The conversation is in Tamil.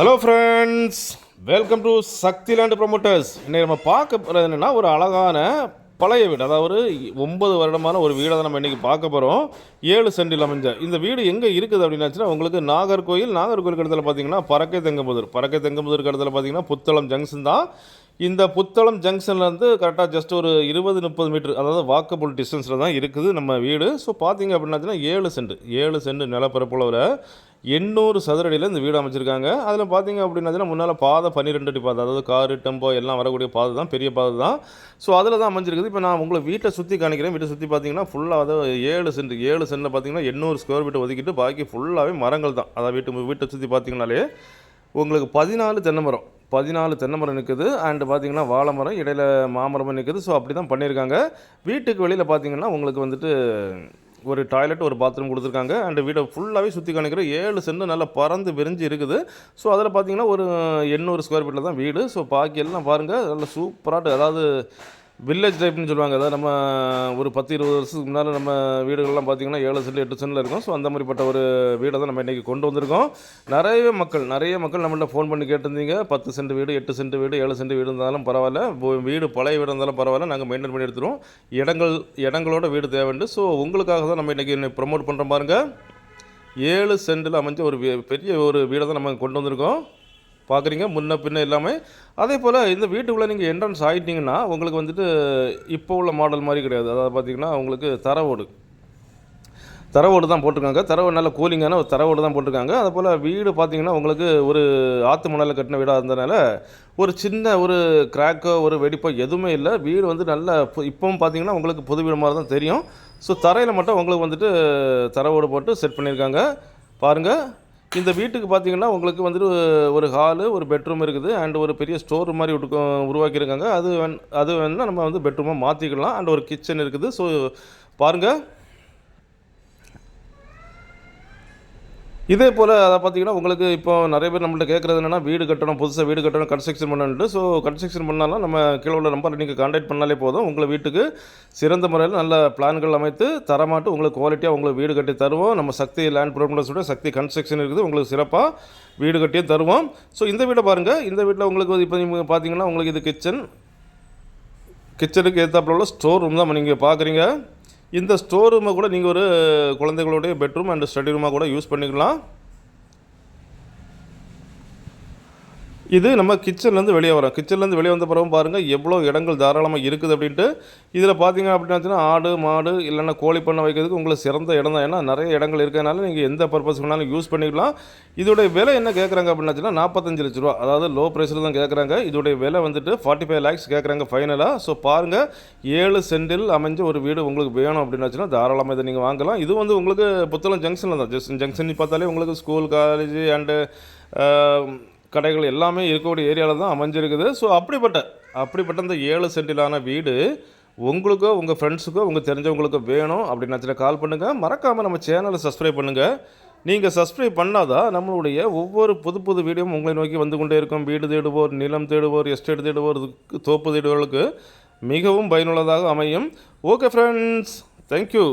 Hello friends welcome to Sakthi land promoters இன்னைக்கு நம்ம பார்க்க போகிறது என்னென்னா ஒரு அழகான பழைய வீடு. அதாவது ஒன்பது வருடமான ஒரு வீடை தான் நம்ம இன்றைக்கி பார்க்க போகிறோம் ஏழு சென்டில் அமைஞ்ச. இந்த வீடு எங்கே இருக்குது அப்படின்னாச்சுன்னா உங்களுக்கு நாகர்கோயில் நாகர்கோயில் இடத்துல பார்த்தீங்கன்னா பறக்கை தெங்கம்புதூர் பறக்கை தெங்கம்புதூர் இடத்துல பார்த்தீங்கன்னா புத்தளம் ஜங்ஷன் தான். இந்த புத்தளம் ஜங்ஷன்லேருந்து கரெக்டாக ஜஸ்ட் ஒரு இருபது முப்பது மீட்டர் அதாவது வாக்கபுள் டிஸ்டன்ஸில் தான் இருக்குது நம்ம வீடு. ஸோ பார்த்தீங்க அப்படின்னாச்சுன்னா ஏழு சென்ட். ஏழு சென்ட் நிலப்பரப்புல எண்ணூறு சதுரடியில் இந்த வீடு அமைச்சிருக்காங்க. அதில் பார்த்தீங்க அப்படின்னா முன்னால் பாதை பன்னிரெண்டு அடி பாதை அதாவது காரு டெம்போ எல்லாம் வரக்கூடிய பாதை தான் பெரிய பாதை தான். ஸோ அதில் தான் அமைஞ்சிருக்குது. இப்போ நான் உங்களை வீட்டை சுற்றி காணிக்கிறேன். வீட்டை சுற்றி பார்த்தீங்கன்னா ஃபுல்லாக அதாவது ஏழு சென்ட் ஏழு சென்ட்டில் பார்த்தீங்கன்னா எண்ணூறு ஸ்கொயர் ஃபீட் ஒதுக்கிட்டு பாக்கி ஃபுல்லாகவே மரங்கள் தான். அதாவது வீட்டு வீட்டை சுற்றி பார்த்தீங்கனாலே உங்களுக்கு பதினாலு தென்னை மரம் பதினாலு தென்னை மரம் நிற்குது அண்டு பார்த்தீங்கன்னா வாழை மரம் இடையில மாமரமும் நிற்குது ஸோ அப்படி தான் பண்ணியிருக்காங்க. வீட்டுக்கு வெளியில் பார்த்தீங்கன்னா உங்களுக்கு வந்துட்டு ஒரு டாய்லெட் ஒரு பாத்ரூம் கொடுத்துருக்காங்க. அண்டு வீடை ஃபுல்லாகவே சுற்றி காணிக்கிற ஏழு சென்ட் நல்லா பறந்து விரிஞ்சு இருக்குது. ஸோ அதில் பார்த்தீங்கன்னா ஒரு எண்ணூறு ஸ்கொயர் ஃபீட்டில் தான் வீடு. ஸோ பாக்கி எல்லாம் பாருங்கள் நல்ல சூப்பராக அதாவது வில்லேஜ் டைப்னு சொல்லுவாங்க. அதாவது நம்ம ஒரு பத்து இருபது வருஷத்துக்கு முன்னால் நம்ம வீடுகள்லாம் பார்த்தீங்கன்னா ஏழு செல்லு எட்டு செல்லில் இருக்கும். ஸோ அந்த மாதிரிப்பட்ட ஒரு வீடை தான் நம்ம இன்றைக்கி கொண்டு வந்திருக்கோம். நிறைய மக்கள் நிறைய மக்கள் நம்மள்ட்ட ஃபோன் பண்ணி கேட்டிருந்தீங்க. பத்து சென்ட் வீடு எட்டு சென்ட் வீடு ஏழு சென்ட் வீடு இருந்தாலும் பரவாயில்ல. வீடு பழைய வீடு இருந்தாலும் பரவாயில்ல. நாங்கள் மெயின்டைன் பண்ணி எடுத்துருவோம். இடங்கள் இடங்களோட வீடு தேவைண்டு. ஸோ உங்களுக்காக தான் நம்ம இன்றைக்கி ப்ரொமோட் பண்ணுறோம் பாருங்கள் ஏழு சென்டில் அமைஞ்ச ஒரு பெரிய ஒரு வீடை தான் நம்ம கொண்டு வந்திருக்கோம். பார்க்குறீங்க. முன்ன பின்ன எல்லாமே. அதே போல் இந்த வீட்டுக்குள்ளே நீங்கள் என்ட்ரன்ஸ் ஆகிட்டீங்கன்னா உங்களுக்கு வந்துட்டு இப்போ உள்ள மாடல் மாதிரி கிடையாது. அதாவது பார்த்தீங்கன்னா உங்களுக்கு தர ஓடு தர ஓடு தான் போட்டிருக்காங்க. தரவோடு நல்ல கூலிங்கான ஒரு தரவோடு தான் போட்டிருக்காங்க. அதே போல் வீடு பார்த்தீங்கன்னா உங்களுக்கு ஒரு ஆற்று மணலில் கட்டின வீடாக இருந்ததுனால ஒரு சின்ன ஒரு கிராக்கோ ஒரு வெடிப்போ எதுவுமே இல்லை. வீடு வந்து நல்ல இப்போவும் இப்பவும் பார்த்தீங்கன்னா உங்களுக்கு புது வீடு மாதிரி தான் தெரியும். ஸோ தரையில் மட்டும் உங்களுக்கு வந்துட்டு தர ஓடு போட்டு செட் பண்ணியிருக்காங்க பாருங்கள் இந்த வீட்டுக்கு பார்த்தீங்கன்னா உங்களுக்கு வந்துட்டு ஒரு ஹாலு ஒரு பெட்ரூம் இருக்குது. அண்ட் ஒரு பெரிய ஸ்டோர் மாதிரி விட்டு உருவாக்கியிருக்காங்க. அது வேண்- அது வேணால் நம்ம வந்து பெட்ரூமாக மாற்றிக்கலாம் அண்ட் ஒரு கிச்சன் இருக்குது. ஸோ பாருங்கள் இதே போல் அதை பார்த்தீங்கன்னா உங்களுக்கு இப்போ நிறைய பேர் நம்மள்ட்ட கேட்குறது என்னென்னா வீடு கட்டணும் புதுசாக வீடு கட்டணும் கன்ஸ்ட்ரக்ஷன் பண்ணணுன்ட்டு ஸோ கன்ஸ்ட்ரக்ஷன் பண்ணாலும் நம்ம கீழே உள்ள நம்பர் நீங்கள் காண்டாக்ட் பண்ணாலே போதும். உங்களை வீட்டுக்கு சிறந்த முறையில் நல்ல பிளான்கள் அமைத்து தரமாட்டு உங்களுக்கு குவாலிட்டியாக உங்களுக்கு வீடு கட்டி தருவோம். நம்ம சக்தி லேண்ட் ப்ரோமோட்டர்ஸோட சக்தி கன்ஸ்ட்ரக்ஷன் இருக்குது. உங்களுக்கு சிறப்பாக வீடு கட்டியும் தருவோம். ஸோ இந்த வீடை பாருங்கள் இந்த வீட்டில் உங்களுக்கு இப்போ நீங்கள் பார்த்தீங்கன்னா உங்களுக்கு இது கிச்சன் கிச்சனுக்கு ஏற்றாப்புல உள்ள ஸ்டோர் ரூம் தான் நீங்கள் பார்க்குறீங்க இந்த ஸ்டோர் ரூமை கூட நீங்கள் ஒரு குழந்தைகளுடைய பெட்ரூம் அண்ட் ஸ்டடி ரூமாக கூட யூஸ் பண்ணிக்கலாம். இது நம்ம கிச்சன்லேருந்து வெளியே வரோம். கிச்சன்லேருந்து வெளியே வந்த பிறகு பாருங்கள் எவ்வளோ இடங்கள் தாராளமாக இருக்குது அப்படின்ட்டு. இதில் பார்த்தீங்க அப்படின்னாச்சுன்னா ஆடு மாடு இல்லைன்னா கோழி பண்ண வைக்கிறதுக்கு உங்களுக்கு சிறந்த இடம் தான். ஏன்னா நிறைய இடங்கள் இருக்கிறதுனால நீங்கள் எந்த பர்பஸ் வேணாலும் யூஸ் பண்ணிக்கலாம். இதோடைய விலை என்ன கேட்குறாங்க அப்படின்னாச்சுன்னா நாற்பத்தஞ்சு லட்ச ரூபா. அதாவது லோ ப்ரைஸில் தான் கேட்குறாங்க. இதோடைய விலை வந்துட்டு ஃபார்ட்டி ஃபைவ் லேக்ஸ் கேட்குறாங்க ஃபைனலாக ஸோ பாருங்கள் ஏழு சென்டில் அமைஞ்ச ஒரு வீடு உங்களுக்கு வேணும் அப்படின்னாச்சுன்னா தாராளமாக இதை நீங்கள் வாங்கலாம். இது வந்து உங்களுக்கு புத்தளம் ஜங்ஷனில் தான். ஜஸ்ட் ஜங்ஷன் பார்த்தாலே உங்களுக்கு ஸ்கூல் காலேஜ் அண்டு கடைகள் எல்லாமே இருக்கக்கூடிய ஏரியாவில் தான் அமைஞ்சிருக்குது. ஸோ அப்படிப்பட்ட அப்படிப்பட்ட இந்த ஏழு சென்டிலான வீடு உங்களுக்கோ உங்கள் ஃப்ரெண்ட்ஸுக்கோ உங்கள் தெரிஞ்சவங்களுக்கோ வேணும் அப்படின்னு கால் பண்ணுங்கள் மறக்காமல் நம்ம சேனலை சப்ஸ்கிரைப் பண்ணுங்கள் நீங்கள் சப்ஸ்கிரைப் பண்ணாதான் நம்மளுடைய ஒவ்வொரு புது புது வீடியோவும் உங்களை நோக்கி வந்து கொண்டே இருக்கும். வீடு தேடுவோர் நிலம் தேடுவோர் எஸ்டேட் தேடுவோர் தோப்பு தேடுவோர்களுக்கு மிகவும் பயனுள்ளதாக அமையும். Okay friends thank you